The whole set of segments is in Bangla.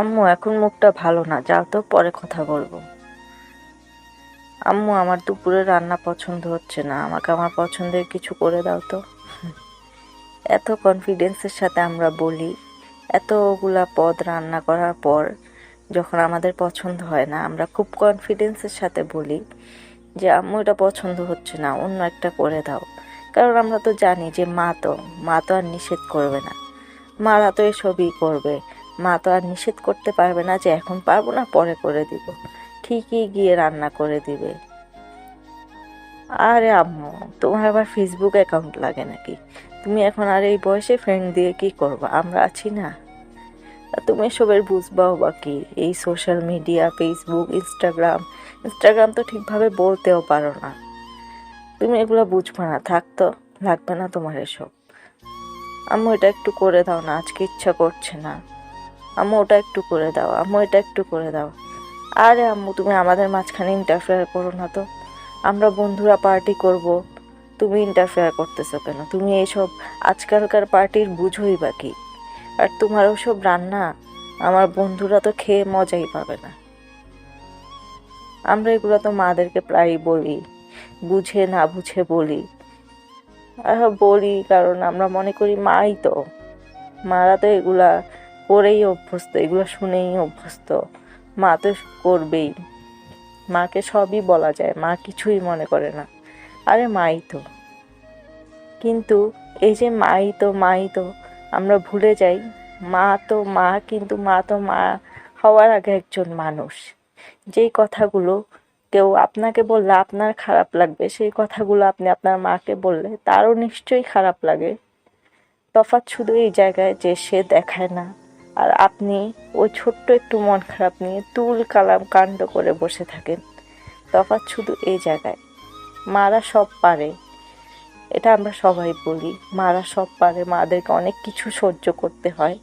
আম্মু, এখন মুখটা ভালো না, যাও তো পরে কথা বলব। আম্মু, আমার দুপুরে রান্না পছন্দ হচ্ছে না, আমাকে আমার পছন্দের কিছু করে দাও তো। এত কনফিডেন্সের সাথে আমরা বলি, এতগুলা পদ রান্না করার পর যখন আমাদের পছন্দ হয় না, আমরা খুব কনফিডেন্সের সাথে বলি যে, আম্মু, এটা পছন্দ হচ্ছে না, অন্য একটা করে দাও। কারণ আমরা তো জানি যে, মা তো মা তো আর নিষেধ করবে না। মারা তো এসবই করবে। মা তো আর নিষেধ করতে পারবে না যে এখন পারব না, পরে করে দিব। ঠিকই গিয়ে রান্না করে দিবে। আরে আম্মু, তোমার আবার ফেসবুক অ্যাকাউন্ট লাগে নাকি? তুমি এখন আর এই বয়সে ফ্রেন্ড দিয়ে কি করবা? আমরা আছি না। তুমি এসবের বুঝবাও বা কি? এই social media Facebook Instagram Instagram তো ঠিকভাবে বলতেও পারো না। তুমি এগুলো বুঝবা না থাকতো লাগবে না তোমার এসব। আম্মু, এটা একটু করে দাও না, আজকে ইচ্ছা করছে না। আম্মু, ওটা একটু করে দাও। আম্মু, এটা একটু করে দাও। আরে আম্মু, তুমি আমাদের মাঝখানে ইন্টারফেয়ার করো না তো। আমরা বন্ধুরা পার্টি করব। তুমি ইন্টারফেয়ার করতেছো কেন? তুমি এইসব আজকালকার পার্টির বুঝোই বা কি? আর তোমার ওসব রান্না, আমার বন্ধুরা তো খেয়ে মজাই পাবে না। আমরা এগুলো তো মাদেরকে প্রায়ই বলি। বুঝে না বুঝে বলি। বলি, কারণ আমরা মনে করি মাই তো। মারা তো এগুলা করেই অভ্যস্ত, এগুলো শুনেই অভ্যস্ত। মা তো করবেই। মাকে সবই বলা যায়, মা কিছুই মনে করে না। আরে মাই তো। কিন্তু এই যে মাই তো মাই তো, আমরা ভুলে যাই, মা তো মা, কিন্তু মা তো মা হওয়ার আগে একজন মানুষ। যেই কথাগুলো কেউ আপনাকে বললে আপনার খারাপ লাগবে, সেই কথাগুলো আপনি আপনার মাকে বললে তারও নিশ্চয়ই খারাপ লাগে। তফাৎ শুধু এই জায়গায় যে সে দেখায় না। আর আপনি ওই ছোট্ট একটু মন খারাপ নিয়ে তুল কালাম কাণ্ড করে বসে থাকেন। তফাৎ শুধু এই জায়গায়। মারা সব পারে। এটা আমরা সবাই বলি। মারা সব পারে, মাদেরকে অনেক কিছু সহ্য করতে হয়।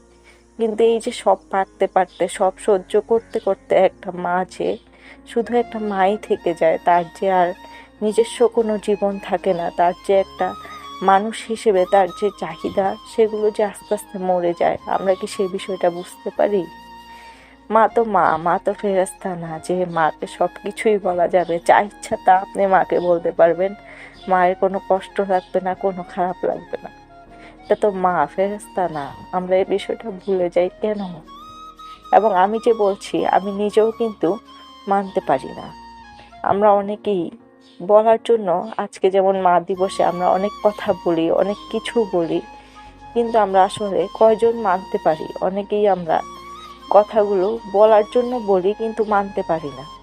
কিন্তু এই যে সব পারতে পারতে, সব সহ্য করতে করতে একটা মা যে শুধু একটা মাই থেকে যায়, তার যে আর নিজস্ব কোনো জীবন থাকে না, তার যে একটা মানুষ হিসেবে তার যে চাহিদা, সেগুলো যে আস্তে আস্তে মরে যায়, আমরা কি সেই বিষয়টা বুঝতে পারি? মা তো মা মা তো ফেরস্তা না, যে মাকে সব কিছুই বলা যাবে, যা ইচ্ছা তা আপনি মাকে বলতে পারবেন। মায়ের কোনো কষ্ট লাগবে না, কোনো খারাপ লাগবে না। এটা তো মা ফেরস্তা না, আমরা এই বিষয়টা ভুলে যাই কেন? এবং আমি যে বলছি, আমি নিজেও কিন্তু মানতে পারি না। আমরা অনেকেই বলার জন্য আজকে যেমন মা দিবসে আমরা অনেক কথা বলি, অনেক কিছু বলি, কিন্তু আমরা আসলে কয়জন মানতে পারি? অনেকেই আমরা কথাগুলো বলার জন্য বলি, কিন্তু মানতে পারি না।